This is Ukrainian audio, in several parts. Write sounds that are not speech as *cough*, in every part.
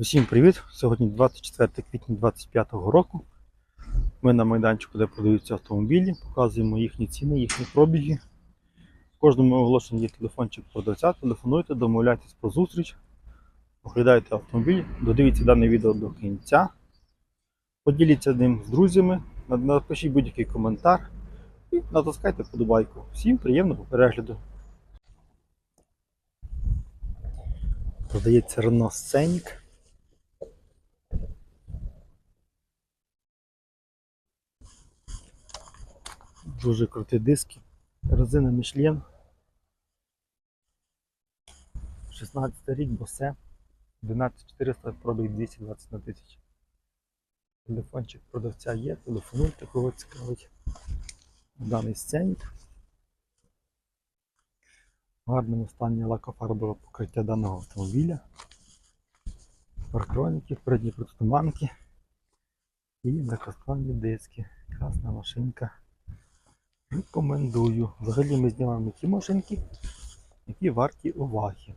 Усім привіт! Сьогодні 24 квітня 2025 року. Ми на майданчику, де продаються автомобілі, показуємо їхні ціни, їхні пробіги. В кожному оголошенні є телефончик продавця. Телефонуйте, домовляйтесь про зустріч, оглядайте автомобіль, додивіться дане відео до кінця. Поділіться ним з друзями, напишіть будь-який коментар і натискайте подобайку. Всім приємного перегляду! Продається Renault Scenic. Дуже круті диски. Резина Michelin. 16 рік, босе. 12400 пробіг 220 на тисяч. Телефончик продавця є, телефонуйте, кого цікавить даний сценік. В гарному стані лакофарбове покриття даного автомобіля. Парктроніки, передні протитуманки і легкосплавні диски. Красна машинка. Рекомендую. Взагалі ми знімаємо ті машинки, які варті уваги.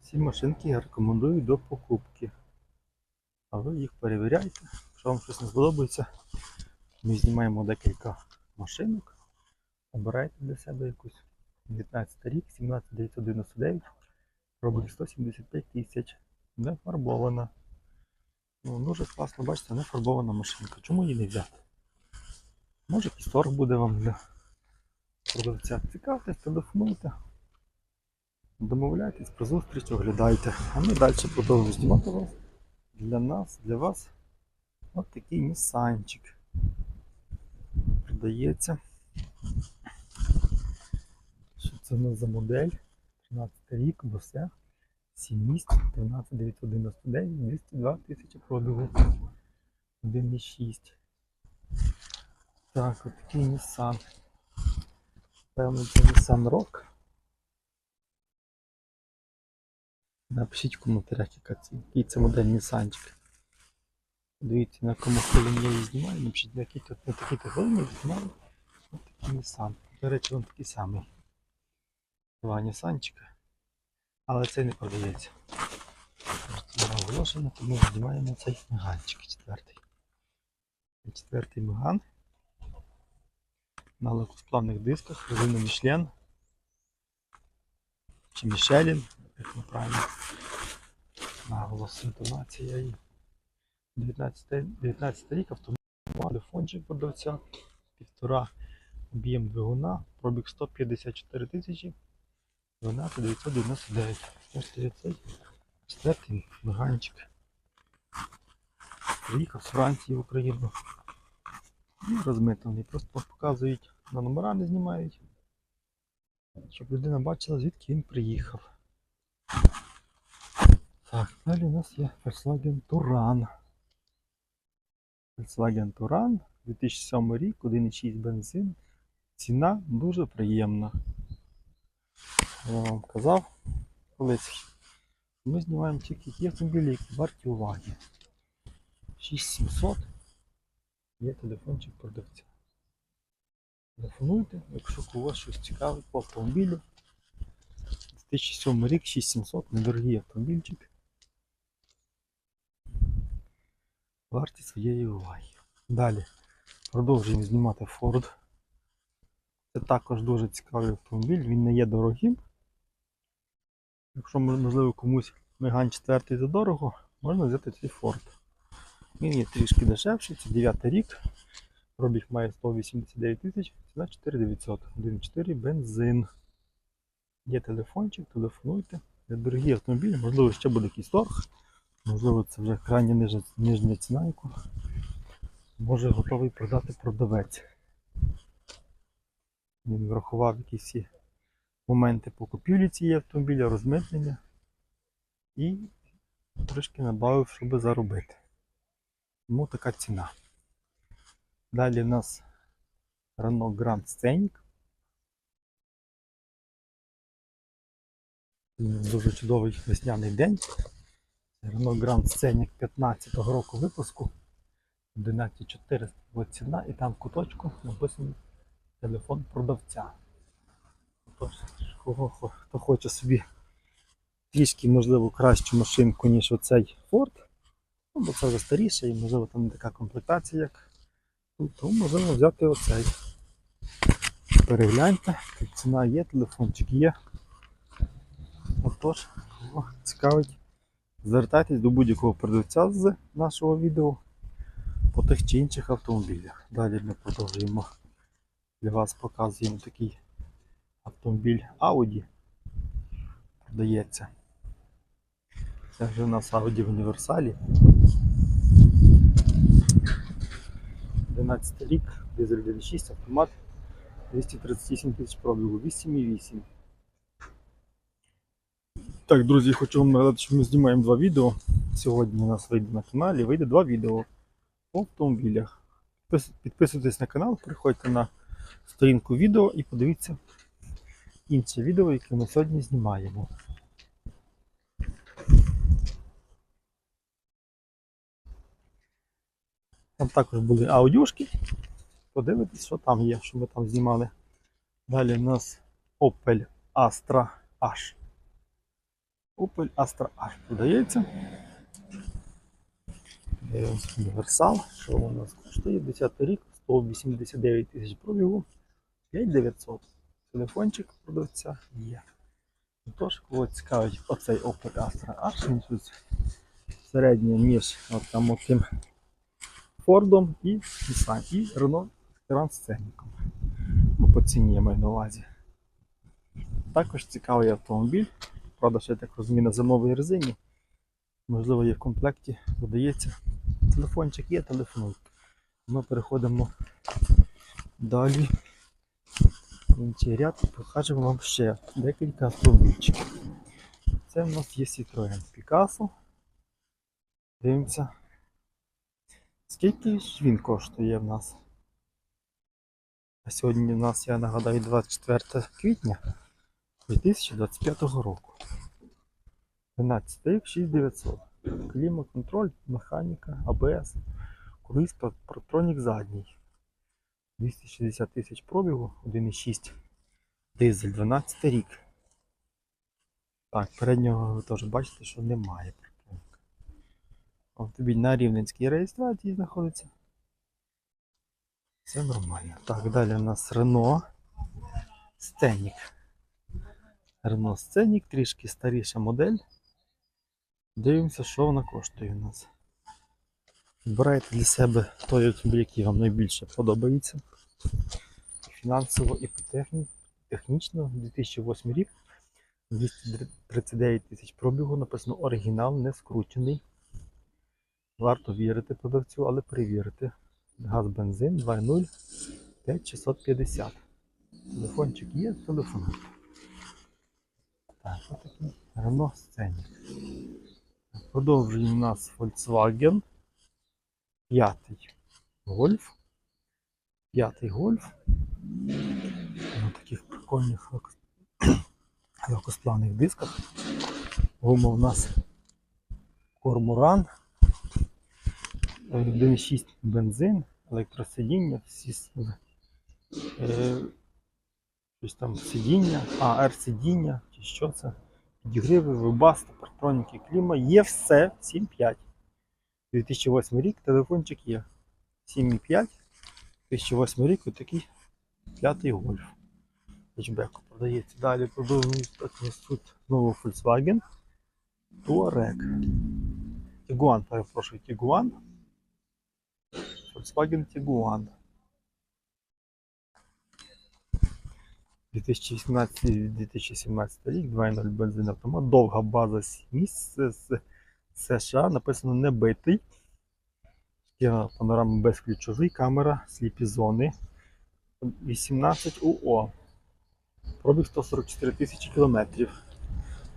Ці машинки я рекомендую до покупки. А ви їх перевіряйте. Якщо вам щось не сподобається, ми знімаємо декілька машинок. Обирайте для себе якусь 19 рік, 17999, робить 175 тисяч. Не фарбована. Ну, дуже класно, бачите, не фарбована машинка. Чому її не взяти? Може торг буде вам для продавця. Цікавтесь, телефонуйте. Домовляйтесь про зустріч, оглядайте. А ми далі продовжуємо знімати вас. Для нас, для вас. Ось такий нісанчик. Продається. Що це у нас за модель? 13 рік, босе. 7 місць, 13999, 202 тисячі пробігу. 1,6. Так, от такий Nissan. Певно, це Nissan Rock. Напишіть в коментарях, яка це, який це модель Нісанчик. Дивіться, на якому хвилині я її знімаю. Напишіть, на якій на такій хвилині я знімаю. Ось такий Nissan. До речі, він такий самий. Два Нісанчика. Але цей не продається. Просто на оголошення, тому знімаємо цей меганчик четвертий. Четвертий меган на легкосплавних дисках, резина Michelin чи Michelin, як ми правильно наголос інтонація і 19, 19 рік автомобіль, телефончик продавця, півтора об'єм двигуна, пробіг 154 тисячі, 12 999. Ось цей четвертий меганчик. Приїхав з Франції в Україну. І розмитаний. Просто показують на номера не знімають. Щоб людина бачила, звідки він приїхав. Так, далі у нас є Volkswagen Touran. Volkswagen Touran, 2007 рік, 1,6 бензин. Ціна дуже приємна. Я вам казав колись. Ми знімаємо тільки ті автомобілі, які варті уваги. 6700 є телефончик продавця. Телефонуйте, якщо у вас щось цікавить по автомобілю. 2007 рік 6700, недорогий автомобільчик. Варті своєї уваги. Далі продовжуємо знімати Ford. Це також дуже цікавий автомобіль, він не є дорогим. Якщо можливо комусь Меган 4 задорого, можна взяти цей Ford. Він є трішки дешевший, це 9 рік. Пробіг має 189 тисяч, ціна 4900. 1.4 бензин. Є телефончик, телефонуйте. Дорогі автомобілі, можливо, ще буде якийсь торг. Можливо, це вже крайня нижня, нижня ціна, яку може готовий продати продавець. Він врахував якісь моменти по купівлі цієї автомобіля, розмитнення і трошки набавив, щоб заробити. Тому така ціна. Далі в нас Renault Grand Scenic. Дуже чудовий весняний день. Renault Grand Scenic 15-го року випуску. 11400 от ціна і там в куточку написано телефон продавця. Тож, хто хоче собі трішки, можливо, кращу машинку, ніж оцей Ford. Ну, бо це вже старіше і, можливо, там не така комплектація, як тут. Тому можемо взяти оцей. Перегляньте, ціна є, телефончик є. Отож, кого цікавить, звертайтесь до будь-якого продавця з нашого відео по тих чи інших автомобілях. Далі ми продовжуємо для вас показуємо такий автомобіль Audi. Продається. Це вже у нас Audi в універсалі. 11 рік, дизель 1.6, автомат 238 тисяч пробігу, 8,8. Так, друзі, хочу вам нагадати, що ми знімаємо два відео. Сьогодні у нас вийде на каналі, вийде два відео по автомобілях. Підписуйтесь на канал, приходьте на сторінку відео і подивіться інше відео, яке ми сьогодні знімаємо. Там також були аудіошки. Подивитись, що там є, що ми там знімали. Далі у нас Opel Astra H. Opel Astra H продається. Універсал. Що у нас коштує? 10 рік, 189 тисяч пробігу, 5900. Телефончик продавця є. Тож, кого цікавить оцей Opel Astra H, він тут середнє між от там отим Фордом і Nissan, і Renault Grand Scenic. Ну, по ціні я маю на увазі. Також цікавий автомобіль. Правда, ще так розумію, на зимовій резині. Можливо, є в комплекті, додається. Телефончик є, телефонуйте. Ми переходимо далі інший ряд і покажемо вам ще декілька автомобільчиків. Це в нас є Citroën Picasso. Дивимося. Скільки ж він коштує в нас? А сьогодні у нас, я нагадаю, 24 квітня 2025 року. 12 рік 6900. Клімат-контроль, механіка, АБС, круїз, протронік задній. 260 тисяч пробігу, 1,6 дизель, 12 рік. Так, переднього ви теж бачите, що немає. Автомобіль на рівненській реєстрації знаходиться. Все нормально. Так, далі у нас Renault Scenic. Renault Scenic, трішки старіша модель. Дивимося, що вона коштує у нас. Вибирайте для себе той автомобіль, який вам найбільше подобається. Фінансово і технічно 2008 рік. 239 тисяч пробігу, написано оригінал, не скручений. Варто вірити продавцю, але перевірити. Газ бензин 2.0 5650. Телефончик є, телефон. Так, отакий Renault Scenic. Продовжує у нас Volkswagen. П'ятий гольф. П'ятий гольф. На таких прикольних легкос- *clears throat* легкосплавних дисках. Гума у нас Кормуран. 1.6 бензин, електросидіння, всі е, щось там сидіння, а R-сидіння, чи що це? Підігриви, вибасти, партроніки, кліма. Є все 7.5. 2008 рік, телефончик є. 7,5. 2008 рік отакий п'ятий гольф. Хетчбек продається. Далі так несуть знову Volkswagen. Touareg. Tiguan, перепрошую, Tiguan. Volkswagen Tiguan. 2018-2017 рік, 2.0 бензин автомат, довга база 7 місць з США, написано не битий. Є панорама безключовий, камера, сліпі зони. 18 УО. Пробіг 144 тисячі кілометрів.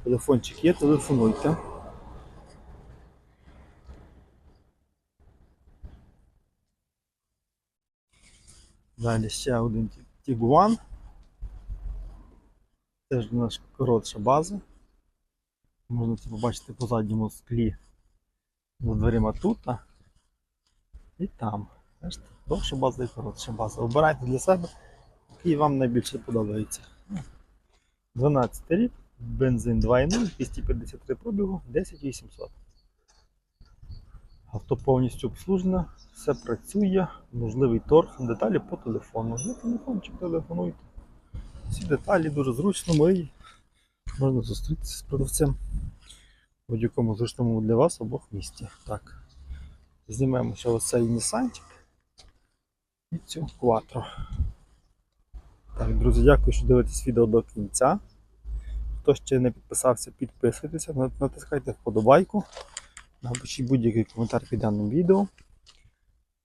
Телефончик є, телефонуйте. Далі ще один Tiguan. Теж нас коротша база. Можна це побачити по задньому склі за дверима тут і там. Довша база і коротша база. Обирайте для себе, який вам найбільше подобається. 12 рік, бензин 2.0, 253 пробігу, 10800. Авто повністю обслужене, все працює, можливий торг, деталі по телефону. Є телефончик, телефонуйте. Всі деталі дуже зручно, мої. Можна зустрітися з продавцем в будь-якому зручному для вас обох місті. Так. Знімаємо ще оцей Нісанчик і цю Quattro. Так, друзі, дякую, що дивитесь відео до кінця. Хто ще не підписався, підписуйтеся, натискайте вподобайку. Напишіть будь-який коментар під даним відео.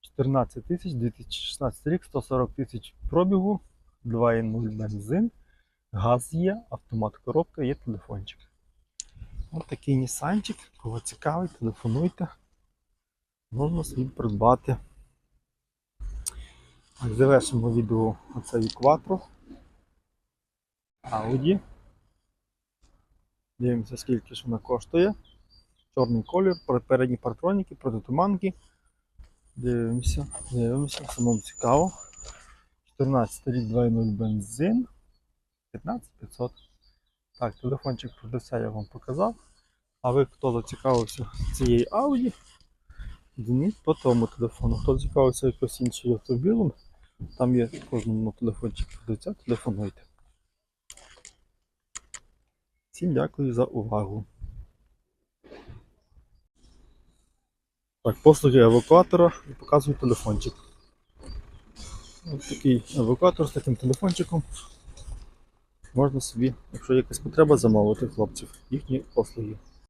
14 тисяч, 2016 рік, 140 тисяч пробігу, 2.0 бензин, газ є, автомат коробка, є телефончик. Ось такий Нісанчик, кого цікавий, телефонуйте. Можна собі придбати. Завершимо відео оцею Quattro. Audi. Дивимося, скільки ж вона коштує. Чорний колір, передні партроніки, протитуманки. Дивимося, дивимося, самому цікаво. 14 рік 2.0 бензин. 15500. Так, телефончик продавця я вам показав. А ви хто зацікавився цією Audi? Дзвоніть по тому телефону. Хто зацікавився якось іншим автомобілем, там є кожному телефончик продавця, телефонуйте. Всім дякую за увагу. Так, послуги евакуатора і показую телефончик. Ось такий евакуатор з таким телефончиком. Можна собі, якщо є якась потреба, замовити хлопців їхні послуги.